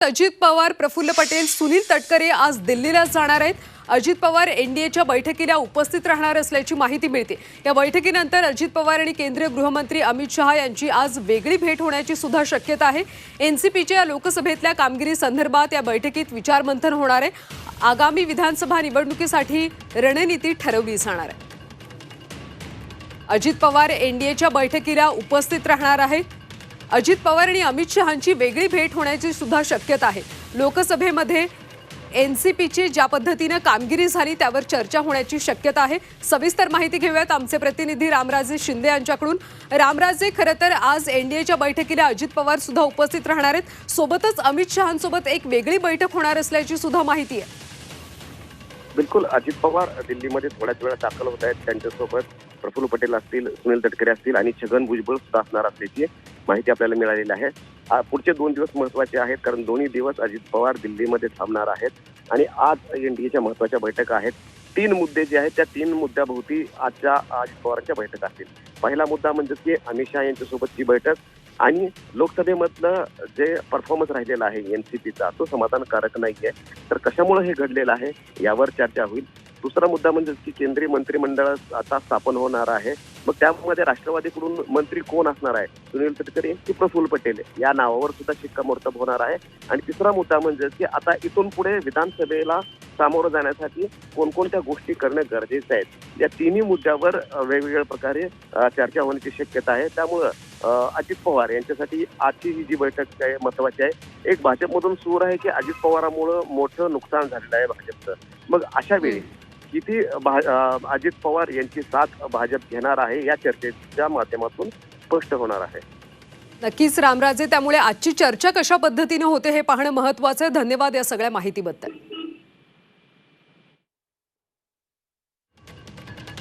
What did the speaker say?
अजित पवार प्रफुल्ल पटेल सुनील तटकरे आज दिल्लीला जाणार आहेत. अजित पवार एनडीएच्या बैठकीला उपस्थित राहणार असल्याची माहिती मिळते. या बैठकीनंतर अजित पवार आणि केंद्रीय गृहमंत्री अमित शहा यांची आज वेगळी भेट होण्याची सुद्धा शक्यता आहे. एनसीपीच्या या लोकसभेतल्या कामगिरी संदर्भात या बैठकीत विचारमंथन होणार आहे. आगामी विधानसभा निवडणुकीसाठी रणनीती ठरवली जाणार आहे. अजित पवार एनडीएच्या बैठकीला उपस्थित राहणार आहेत. अजित पवार आणि अमित शहांची वेगळी भेट होण्याची सुद्धा शक्यता आहे. लोकसभेमध्ये एन सी पीची ज्या पद्धतीनं कामगिरी झाली त्यावर चर्चा होण्याची शक्यता आहे. सविस्तर माहिती घेऊयात आमचे प्रतिनिधी रामराजे शिंदे यांच्याकडून. रामराजे खरं तर आज एनडीएच्या बैठकीला अजित पवार सुद्धा उपस्थित राहणार आहेत. सोबतच अमित शहांसोबत एक वेगळी बैठक होणार असल्याची सुद्धा माहिती आहे. बिलकुल अजित पवार दिल्लीमध्ये थोड्याच वेळा दाखल होत आहेत. त्यांच्यासोबत प्रफुल्ल पटेल असतील सुनील तटकरे असतील आणि छगन भुजबळ सुद्धा असणार असल्याची माहिती आपल्याला मिळालेली आहे. पुढचे दोन दिवस महत्त्वाचे आहेत कारण दोन्ही दिवस अजित पवार दिल्लीमध्ये थांबणार आहेत आणि आज एनडीएच्या महत्त्वाच्या बैठका आहेत. तीन मुद्दे जे आहेत त्या तीन मुद्द्याभोवती आजच्या अजित पवारांच्या बैठका असतील. पहिला मुद्दा म्हणजे की अमित शहा यांच्यासोबतची बैठक आणि लोकसभेमधलं जे परफॉर्मन्स राहिलेला आहे एनसीपीचा तो समाधानकारक आहे तर कशामुळे हे घडलेलं आहे यावर चर्चा होईल. दुसरा मुद्दा म्हणजे की केंद्रीय मंत्रिमंडळ आता स्थापन होणार आहे. मग त्यामध्ये राष्ट्रवादीकडून मंत्री कोण असणार आहे? सुनील तटकरे की प्रफुल्ल पटेल या नावावर सुद्धा शिक्कामोर्तब होणार आहे. आणि तिसरा मुद्दा म्हणजे की आता इथून पुढे विधानसभेला सामोरं जाण्यासाठी कोणकोणत्या गोष्टी करणं गरजेचं आहे? या तिन्ही मुद्द्यावर वेगवेगळ्या प्रकारे चर्चा होण्याची शक्यता आहे. त्यामुळं अजित पवार यांच्यासाठी आजची ही जी बैठक आहे महत्वाची आहे. एक भाजपमधून सूर आहे की अजित पवारामुळं मोठं नुकसान झालेलं आहे भाजपचं. मग अशा वेळी किती अजित पवार यांची साथ भाजप घेणार आहे या चर्चेच्या माध्यमातून स्पष्ट होणार आहे. नक्कीच रामराजे त्यामुळे आजची चर्चा कशा पद्धतीने होते हे पाहणं महत्वाचं आहे. धन्यवाद या सगळ्या माहितीबद्दल.